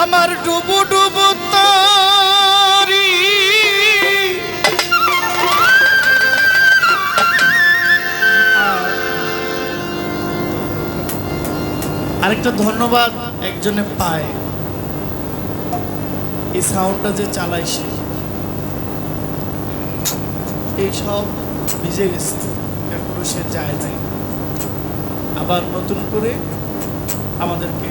আমার ডুবু ডুবু তরি। আরেকটা ধন্যবাদ একজনে পায়। এই সাউন্ডটা যে চালাই সে। এই সব ভিজে গেছে এরপরে সে যায় নাই। আবার নতুন করে আমাদেরকে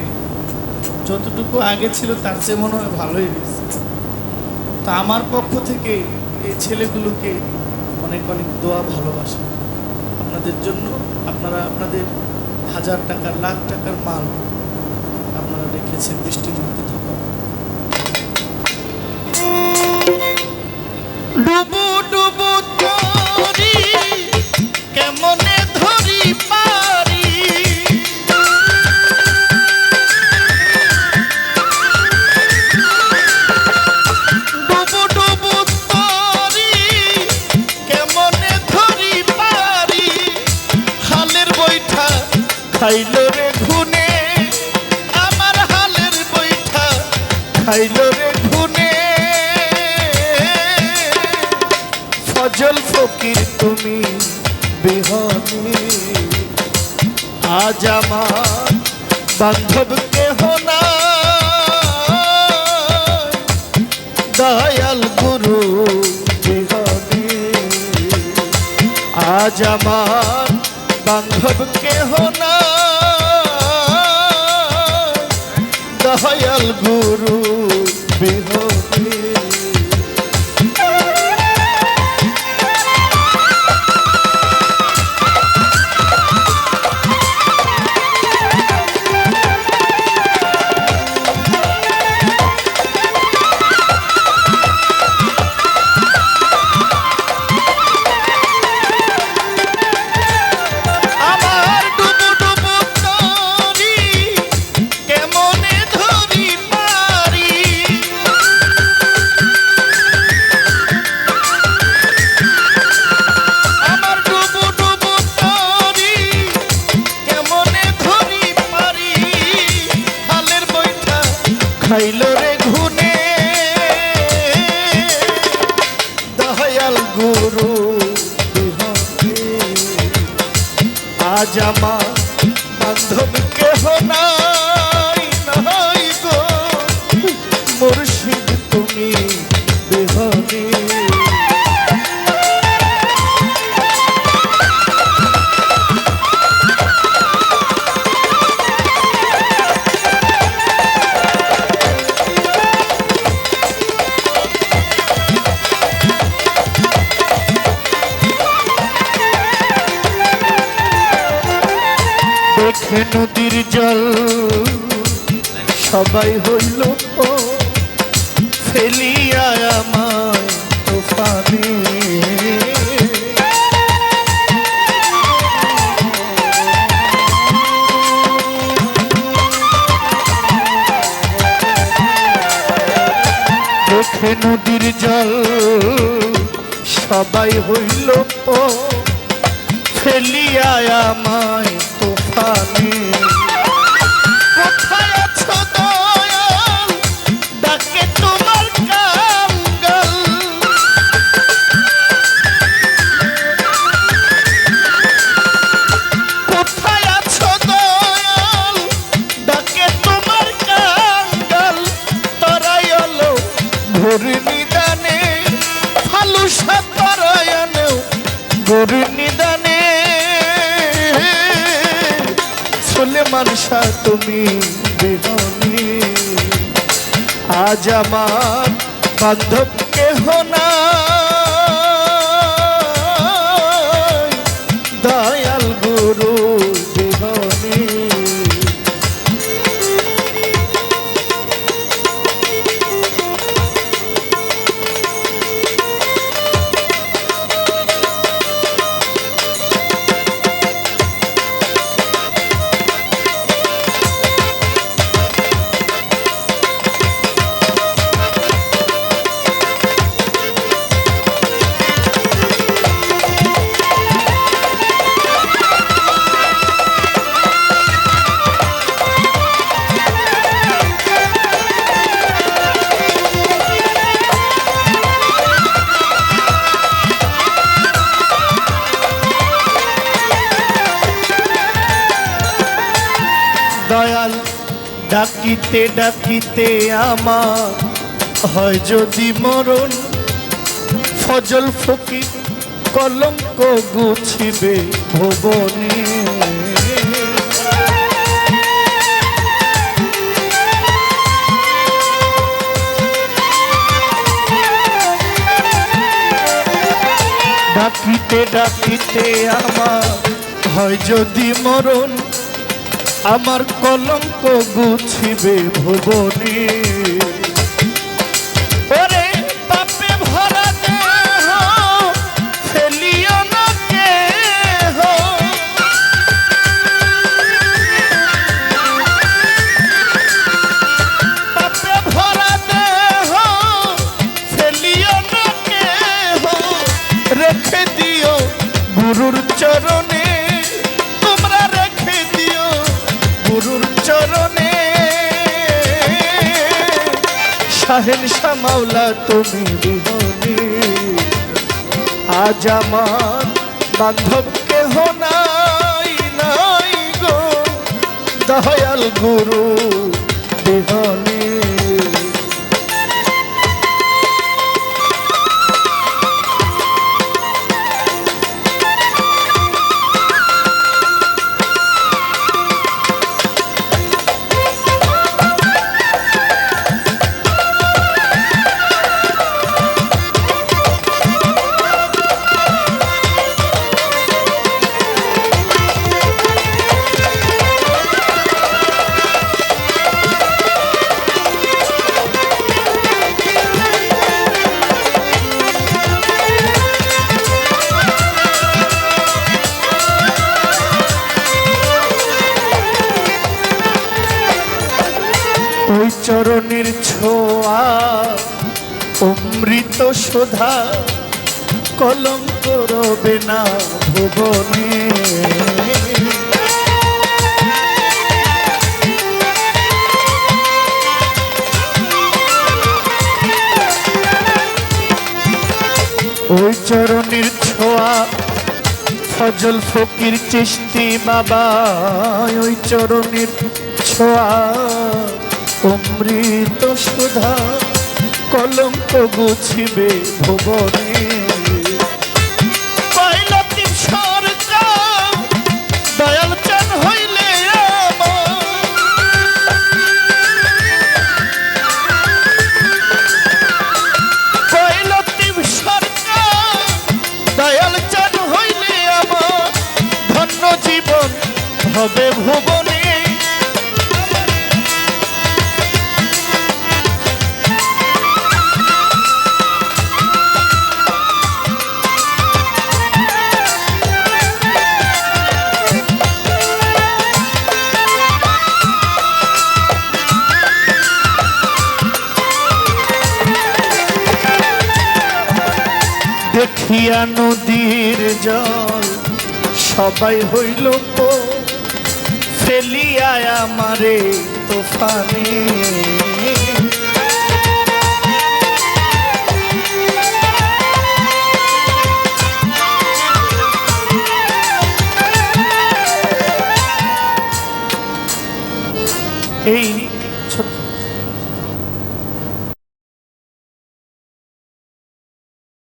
যতটুকু আগে ছিল, তার চেয়ে মনে হয় ভালোই হয়েছে। তো আমার পক্ষ থেকে এই ছেলেগুলোকে অনেক অনেক দোয়া, ভালোবাসা। আপনাদের জন্য আপনারা আপনাদের হাজার টাকার, লাখ টাকার মাল আপনারা রেখেছেন বৃষ্টির মধ্যে। খাইল রে ঘুনে আমার হালের বৈঠা খাইল রে ঘুনে ফজল ফকির তুমি বিহনে, আজ আমার বান্ধব কেহ না দয়াল গুরু বিহনে, আজ আমার বান্ধব কেহ না দয়াল গুরু বিহনে দয়াল গুরু আজ আমার বান্ধব কেহ নাই নাই গো। মুর্শিদ তুমি বিহনে দেখে নদীর জল সবাই হইল ফেলিয়া আমার নদীর জল সবাই হইল ফেলিয়া আমায় তোফানে তুমি বেহনি। আজ আমার বান্ধব কেহ না দয়াল গুরু ডাকিতে ডাকিতে আমার হয় যদি মরণ, ফজল ফকির কলঙ্ক গুছিবে ভুবনে। ডাকিতে ডাকিতে আমার হয় যদি মরণ আমার কলঙ্ক গুছিবে ভুবনে। শাহেন শামাওলা তুমি বিহনে আজ আমার বান্ধব কেহ নাই নাই গো। দয়াল গুরু বিহনে অমৃত কলম করবে না ভুবনে। ওই চরণের ছোঁয়া ফজল ফকির চিস্তি বাবা, ওই চরণের ছোঁয়া, অমৃত সুধা কলঙ্ক গুছিবে ভুবনে। দেখিয়া নদীর জল সবাই হইল তো ফেলিয়া আমারে তোফানে।